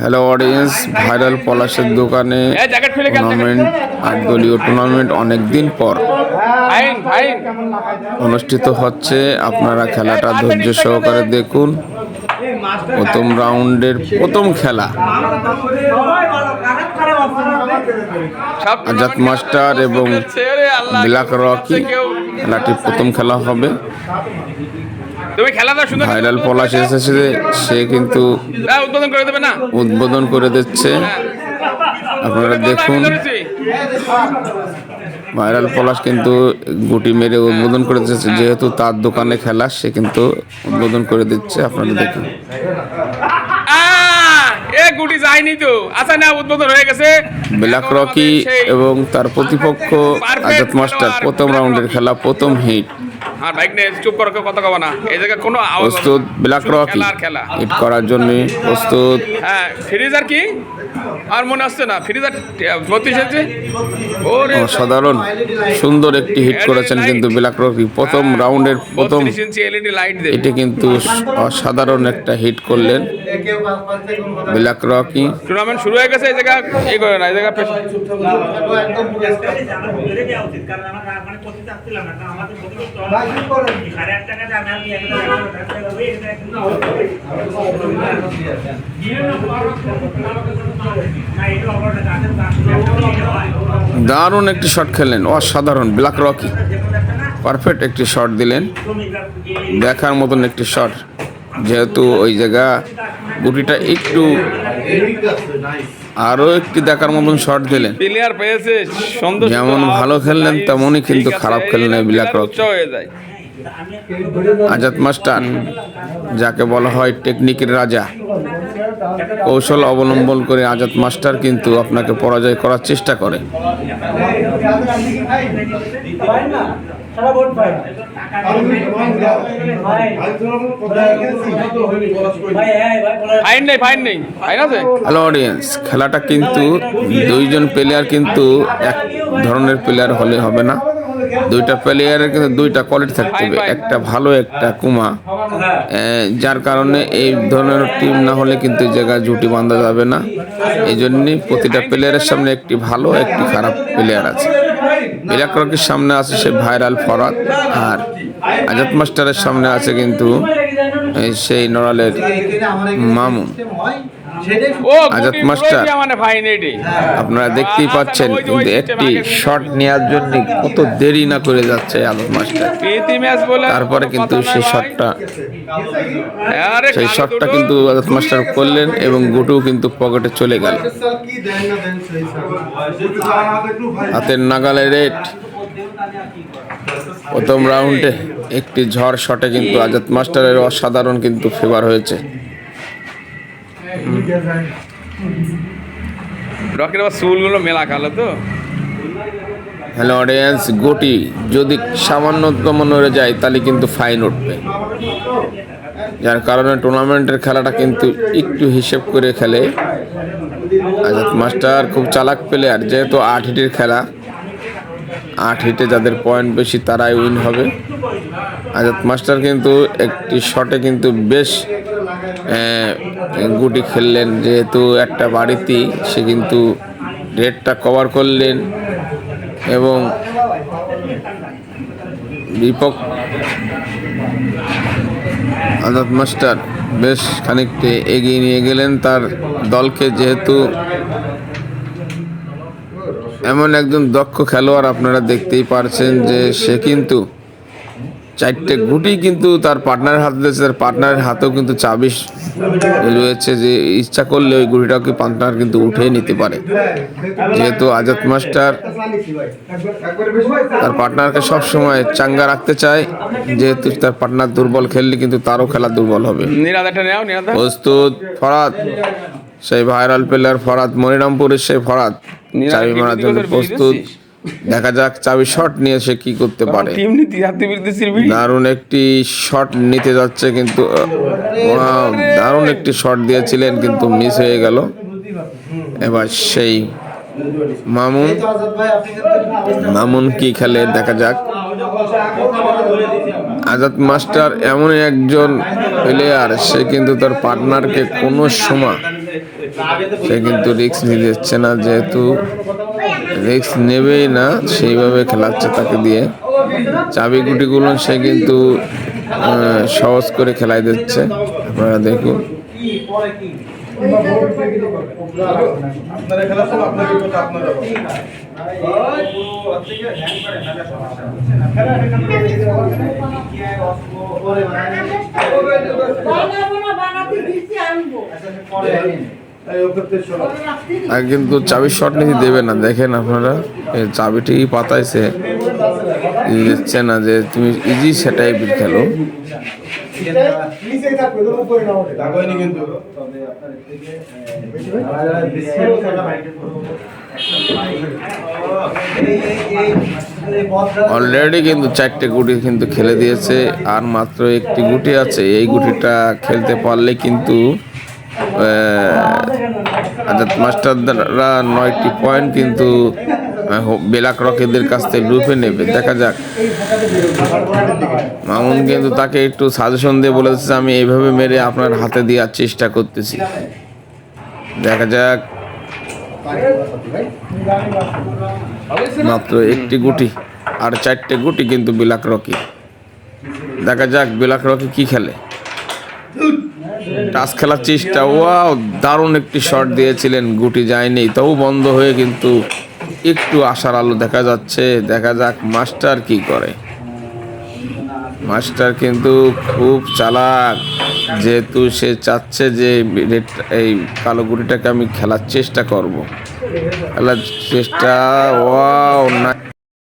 Hello audience viral পলাশের দোকানে tournament আট দলীয় টুর্নামেন্ট অনেক দিন পর। অনুষ্ঠিত হচ্ছে। আপনারা খেলাটা ধৈর্য সহকারে দেখুন। প্রথম রাউন্ডের প্রথম খেলা। আজাদ মাস্টার এবং ব্ল্যাক রকি খেলাটি প্রথম খেলা হবে। তুমি খেলাটা সুন্দর ভাইরাল পলাশ এসেছে সে কিন্তু হ্যাঁ, উদ্বোধন করে দেবে না? উদ্বোধন করে দিচ্ছে। আপনারা দেখুন। ভাইরাল পলাশ কিন্তু গুটি মেরে উদ্বোধন করে দিচ্ছে। যেহেতু তার দোকানে খেলা সে কিন্তু উদ্বোধন করে দিচ্ছে। আপনারা দেখুন। গুটি যায়নি তো। আচ্ছা না উদ্বোধন হয়ে গেছে। ব্ল্যাক রকি এবং তার প্রতিপক্ষ আজাদ মাস্টার প্রথম রাউন্ডের খেলা প্রথম হিট আর বাইক নিয়ে চুপ করো কথা কব না। এই জায়গায় কোনো আওয়াজ প্রস্তুত ব্ল্যাক রক খেলা হিট করার জন্য প্রস্তুত। হ্যাঁ ফ্রিজার কি? আর মনে আসছে না। ফ্রিজার বত্রিশ ইঞ্চি অসাধারণ সুন্দর একটি হিট করেছেন কিন্তু ব্ল্যাক রকি প্রথম রাউন্ডের প্রথম লাইট দেবে। এটি কিন্তু অসাধারণ একটা হিট করলেন। Black Rocky. টুর্নামেন্ট শুরু হয়ে গেছে এই জায়গা এই করে না এই জায়গা পেছ- দারুণ একটি শট খেলেন অসাধারণ ব্ল্যাক রকি। পারফেক্ট একটি শট দিলেন। দেখার মতন একটি শট যেহেতু ওই জায়গা গুটিটা একটু আরও একটি দেখার মতন শট দিলেন। যেমন ভালো খেললেন তেমনই কিন্তু খারাপ খেললেন রকি যায়। আজাদ মাস্টার যাকে বলা হয় টেকনিকের রাজা। কৌশল অবলম্বন করে আজাদ মাস্টার কিন্তু আপনাকে পরাজয় করার চেষ্টা করে। ফাইন নেই ফাইন নেই। হ্যালো অডিয়েন্স খেলাটা কিন্তু দুইজন প্লেয়ার কিন্তু এক ধরনের প্লেয়ার হলে হবে না। দুইটা প্লেয়ারের কিন্তু দুইটা কোয়ালিটি থাকতে হবে। একটা ভালো একটা কুমা। যার কারণে এই ধরনের টিম না হলে কিন্তু এই জায়গায় জুটি বাঁধা যাবে না। এই জন্যই প্রতিটা প্লেয়ারের সামনে একটি ভালো একটি খারাপ প্লেয়ার আছে। রকির সামনে আছে সে ভাইরাল ফরাদ, আর আজাদ মাস্টারের সামনে আছে কিন্তু সেই নড়ালের মামুন। আজাদ মাস্টার। মানে আপনারা দেখতেই পাচ্ছেন কিন্তু একটি শট নেওয়ার জন্য কত দেরি না করে যাচ্ছে আলোক মাস্টার। তারপরে কিন্তু সেই শটটা সেই শটটা কিন্তু আজাদ মাস্টার করলেন এবং গুটু কিন্তু পকেটে চলে গেল। হাতের নাগালে রেট প্রথম রাউন্ডে একটি ঝড় শটে কিন্তু আজাদ মাস্টারের অসাধারণ কিন্তু ফেভার হয়েছে। রকের আবার চুলগুলো মেলা কালো তো। হ্যালো অডিয়েন্স, গুটি যদি সামান্যতম নড়ে যায়, তাহলে কিন্তু ফাইন উঠবে। যার কারণে টুর্নামেন্টের খেলাটা কিন্তু একটু হিসেব করে খেলে। আজাদ মাস্টার খুব চালাক প্লেয়ার যেহেতু আট হিটের খেলা। আট হিটে যাদের পয়েন্ট বেশি, তারাই উইন হবে। আজাদ মাস্টার কিন্তু একটি শটে কিন্তু বেশ গুটি খেললেন। যেহেতু একটা বাড়িতেই সে কিন্তু রেডটা কভার করলেন এবং বিপক্ষ আজাদ মাস্টার বেশ খানিকটা এগিয়ে নিয়ে গেলেন তার দলকে। যেহেতু এমন একজন দক্ষ খেলোয়াড় আপনারা দেখতেই পারছেন যে সে কিন্তু চারটে গুটি কিন্তু তার পার্টনারের হাতে দিয়েছে তার পার্টনারের হাতেও কিন্তু চাবি রয়েছে যে ইচ্ছা করলে ওই গুটিটাকে পার্টনার কিন্তু উঠিয়ে নিতে পারে। যেহেতু আজাদ মাস্টার তার পার্টনারকে সব সময় চাঙ্গা রাখতে চায় যেহেতু তার পার্টনার দুর্বল খেললে কিন্তু তারও খেলা দুর্বল হবে। নিরাদ একটা নেও নিরাদ প্রস্তুত ফরাদ সেই ভাইরাল প্লেয়ার ফরাদ মনিরামপুরের সেই ফরাদ। চাবি মারার জন্য প্রস্তুত। দেখা যাক চাবি শট নিয়ে সে কি করতে পারে। দারুণ একটি শট নিতে যাচ্ছে কিন্তু দারুণ একটি শট দিয়েছিলেন কিন্তু মিস হয়ে গেল। এবার সেই মামুন মামুন কি খেলে দেখা যাক। আজাদ মাস্টার এমন একজন প্লেয়ার সে কিন্তু তার পার্টনারকে কোনো সময় সে কিন্তু রিস্ক নিতে দিচ্ছে না, যেহেতু রিস্ক নেবেই না, সেইভাবে খেলাচ্ছে তাকে দিয়ে। চাবি গুটিগুলো সে কিন্তু সহজ করে খেলাই দিচ্ছে। আপনারা দেখুন। বানাতে আর কিন্তু চাবির শট নিতে দেবে না দেখেন আপনারা। এই চাবিটি পাতাইছে। দিচ্ছে না যে তুমি ইজি সেটাই বিল খেলো। অলরেডি কিন্তু। চারটে গুটি কিন্তু খেলে দিয়েছে আর মাত্র একটি গুটি আছে। এই গুটিটা খেলতে পারলে কিন্তু আজাদ মাস্টাররা নয়টি পয়েন্ট কিন্তু বেলাক রকেদের কাছ থেকে লুপে নেবে। দেখা যাক। মামুন কিন্তু তাকে একটু সাজেশন দিয়ে বলেছে, আমি এইভাবে মেরে আপনার হাতে দেওয়ার চেষ্টা করতেছি। দেখা যাক। মাত্র একটি গুটি আর চারটে গুটি কিন্তু বিলাক রকি দেখা যাক বিলাক রকি কি খেলে। টাচ খেলার চেষ্টা। ওয়াও, দারুণ একটি শট দিয়েছিলেন গুটি যায়নি, তবু বন্ধ হয়ে কিন্তু একটু আশার আলো দেখা যাচ্ছে। দেখা যাক মাস্টার কি করে। মাস্টার কিন্তু খুব চালাক, যেহেতু সে চাচ্ছে যে এই কালো গুটিটাকে আমি খেলার চেষ্টা করব। খেলার চেষ্টা, ওয়াও, না